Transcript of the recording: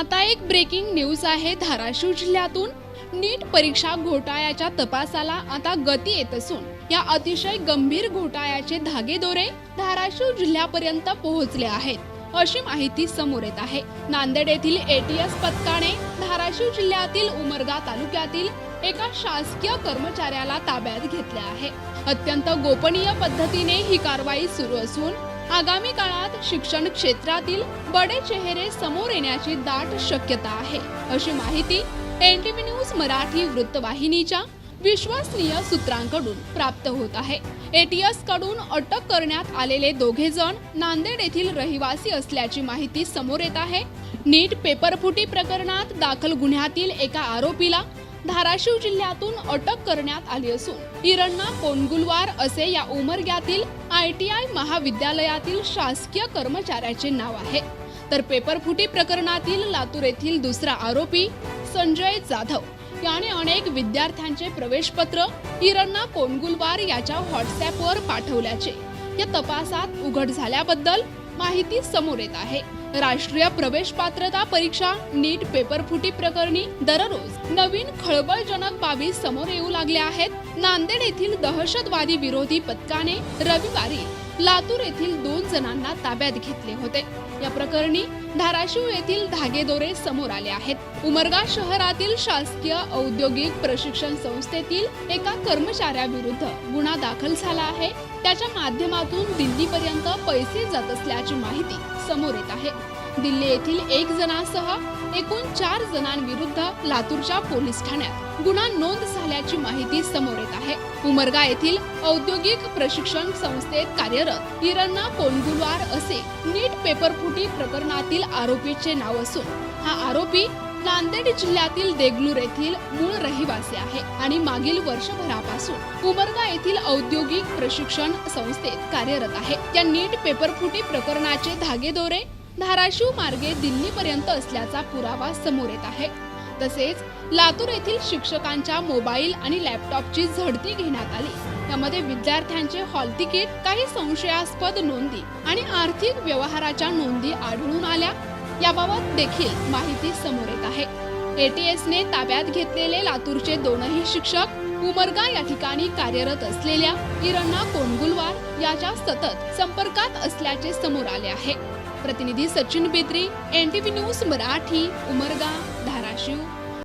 आता एक breaking news आहे धाराशिव जिल्ह्यातून. नीट परीक्षा घोटाळ्याच्या तपासाला आता गती येत असून या अतिशय गंभीर घोटाळ्याचे धागेदोरे धाराशिव जिल्ह्यापर्यंत पोहोचले आहेत अशी माहिती समोर येत आहे. नांदेड येथील एटीएस पथकाने धाराशिव जिल्ह्यातील उमरगा तालुक्यातील एका शासकीय कर्मचाऱ्याला ताब्यात घेतले आहे. अत्यंत गोपनीय पद्धतीने ही कारवाई सुरू असून आगामी काळात शिक्षण क्षेत्रातील बडे चेहरे समोर येण्याची दाट शक्यता आहे. अशी माहिती एनटीव्ही न्यूज मराठी वृत्तवाहिनीच्या विश्वसनीय सूत्रांकडून प्राप्त होत आहे. एटीएसकडून अटक करण्यात आलेले दोघे जण नांदेड येथील रहिवासी असल्याची माहिती समोर येत आहे. नीट पेपरफुटी प्रकरणात दाखल गुन्ह्यातील एका आरोपीला धाराशिव जिल्ह्यातून अटक करण्यात आली असून हिरण्णा कोणगुलवार असे या उमरग्यातील आय टी आय महाविद्यालयातील शासकीय कर्मचाऱ्याचे नाव आहे. तर पेपरफुटी प्रकरणातील लातूर येथील दुसरा आरोपी संजय जाधव याने अनेक विद्यार्थ्यांचे प्रवेशपत्र हिरण्णा कोणगुलवार याच्या व्हॉट्सअपवर पाठवल्याचे. या तपासात उघड झाल्याबद्दल माहिती समोर येत आहे. राष्ट्रीय प्रवेश पात्रता परीक्षा नीट पेपरफुटी प्रकरणी दररोज नवीन खळबळजनक बाबी समोर येऊ लागल्या आहेत. नांदेड येथील दहशतवादी विरोधी पथकाने रविवारी लातूर येथील दोन जणांना ताब्यात घेतले होते. या प्रकरणी धाराशिव येथील धागेदोरे समोर आले आहेत. उमरगा शहरातील शासकीय औद्योगिक प्रशिक्षण संस्थेतील एका कर्मचाऱ्याविरुद्ध गुन्हा दाखल झाला आहे. त्याच्या माध्यमातून दिल्लीपर्यंत पैसे जात असल्याची माहिती समोर येत आहे. दिल्ली येथील एक जणांसह एकूण चार जणांविरुद्ध लातूरच्या पोलीस ठाण्यात गुन्हा नोंद झाल्याची माहिती समोर येत आहे. उमरगा येथील औद्योगिक प्रशिक्षण संस्थेत कार्यरत इरण्णा कोणगुलवार असे नीट पेपरफुटी प्रकरणातील आरोपीचे नाव असून हा आरोपी नांदेड जिल्ह्यातील देगलूर येथील मूळ रहिवासी आहे आणि मागील वर्षभरापासून उमरगा येथील औद्योगिक प्रशिक्षण संस्थेत कार्यरत आहे. त्या नीट पेपरफुटी प्रकरणाचे धागेदोरे धाराशिव मार्गे दिल्लीपर्यंत असल्याचा पुरावा समोर येत आहे. तसेच लातूर येथील शिक्षकांच्या मोबाईल आणि लॅपटॉपची झडती घेण्यात आली. यामध्ये विद्यार्थ्यांचे हॉल तिकीट काही संशयास्पद नोंदी आणि आर्थिक व्यवहाराच्या नोंदी आढळून आल्या. याबाबत देखील माहिती समोर येत आहे. एटीएसने ताब्यात घेतलेले लातूरचे दोनही शिक्षक उमरगा या ठिकाणी कार्यरत असलेल्या इरण्णा कोणगुलवार याच्या सतत संपर्कात असल्याचे समोर आले आहे. प्रतिनिधी सचिन बेत्री एनटीव्ही न्यूज मराठी उमरगा धाराशिव.